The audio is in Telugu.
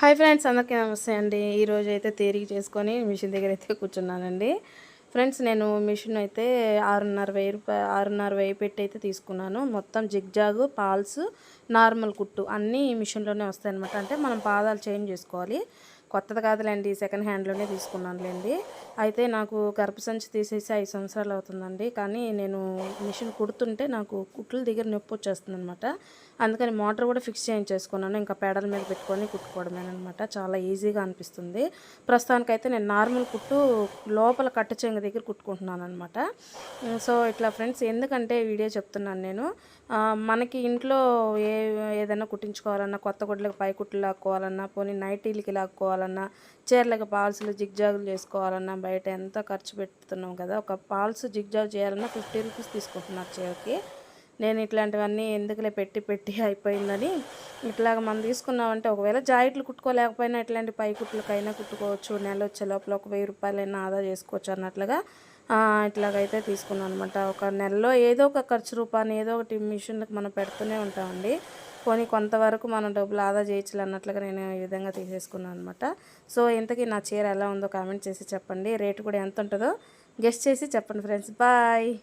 హాయ్ ఫ్రెండ్స్ అందరికీ నమస్తే అండి. ఈరోజు అయితే తేరిగి చేసుకొని మిషన్ దగ్గర అయితే కూర్చున్నానండి. ఫ్రెండ్స్ నేను మిషన్ అయితే ఆరున్నర వెయ్యి రూపాయ ఆరున్నర వెయ్యి పెట్టి అయితే తీసుకున్నాను. మొత్తం జిగ్జాగ్ పాల్స్ నార్మల్ కుట్టు అన్నీ మిషన్లోనే వస్తాయి అనమాట అంటే మనం పాదాలు చేంజ్ చేసుకోవాలి. కొత్తది కాదులేండి సెకండ్ హ్యాండ్లోనే తీసుకున్నానులేండి. అయితే నాకు గర్భసంచి తీసేసి ఐదు సంవత్సరాలు అవుతుందండి. కానీ నేను మిషన్ కుడుతుంటే నాకు కుట్ల దగ్గర నొప్పి వచ్చేస్తుంది అనమాట అందుకని మోటార్ కూడా ఫిక్స్ చేయించేసుకున్నాను. ఇంకా పెడల మీద పెట్టుకొని కుట్టుకోవడమేనమాట చాలా ఈజీగా అనిపిస్తుంది. ప్రస్తుతానికైతే నేను నార్మల్ కుట్టు లోపల కట్ట చెంగ దగ్గర కుట్టుకుంటున్నాను అనమాట సో ఇట్లా ఫ్రెండ్స్ ఎందుకంటే వీడియో చెప్తున్నాను నేను మనకి ఇంట్లో ఏ ఏదైనా కుట్టించుకోవాలన్నా కొత్త గుడ్లకు పై కుట్లు లాక్కోవాలన్నా పోనీ నైటీలకి లాక్కోవాలన్నా చీరలకు పాల్సులు జిగ్జాగులు చేసుకోవాలన్నా బయట ఎంత ఖర్చు పెడుతున్నాం కదా ఒక పాల్స్ జిగ్జాగ్ చేయాలన్నా ఫిఫ్టీ రూపీస్ తీసుకుంటున్నారు చీరకి. నేను ఇట్లాంటివన్నీ ఎందుకులే పెట్టి పెట్టి అయిపోయిందని ఇట్లాగ మనం తీసుకున్నామంటే ఒకవేళ జాయిట్లు కుట్టుకోలేకపోయినా ఇట్లాంటి పై కుట్లకైనా కుట్టుకోవచ్చు నెల వచ్చే లోపల ఒక వెయ్యి రూపాయలైనా ఆదా చేసుకోవచ్చు అన్నట్లుగా ఇట్లాగైతే తీసుకున్నాను అనమాట ఒక నెలలో ఏదో ఒక ఖర్చు రూపాన్ని ఏదో ఒకటి మిషన్లకు మనం పెడుతూనే ఉంటామండి. పోనీ కొంతవరకు మనం డబ్బులు ఆదా చేయొచ్చు అన్నట్లుగా నేను ఈ విధంగా తీసేసుకున్నాను అనమాట సో ఇంతకీ నా చీర ఎలా ఉందో కామెంట్ చేసి చెప్పండి. రేటు కూడా ఎంత ఉంటుందో గెస్ట్ చేసి చెప్పండి ఫ్రెండ్స్. బాయ్.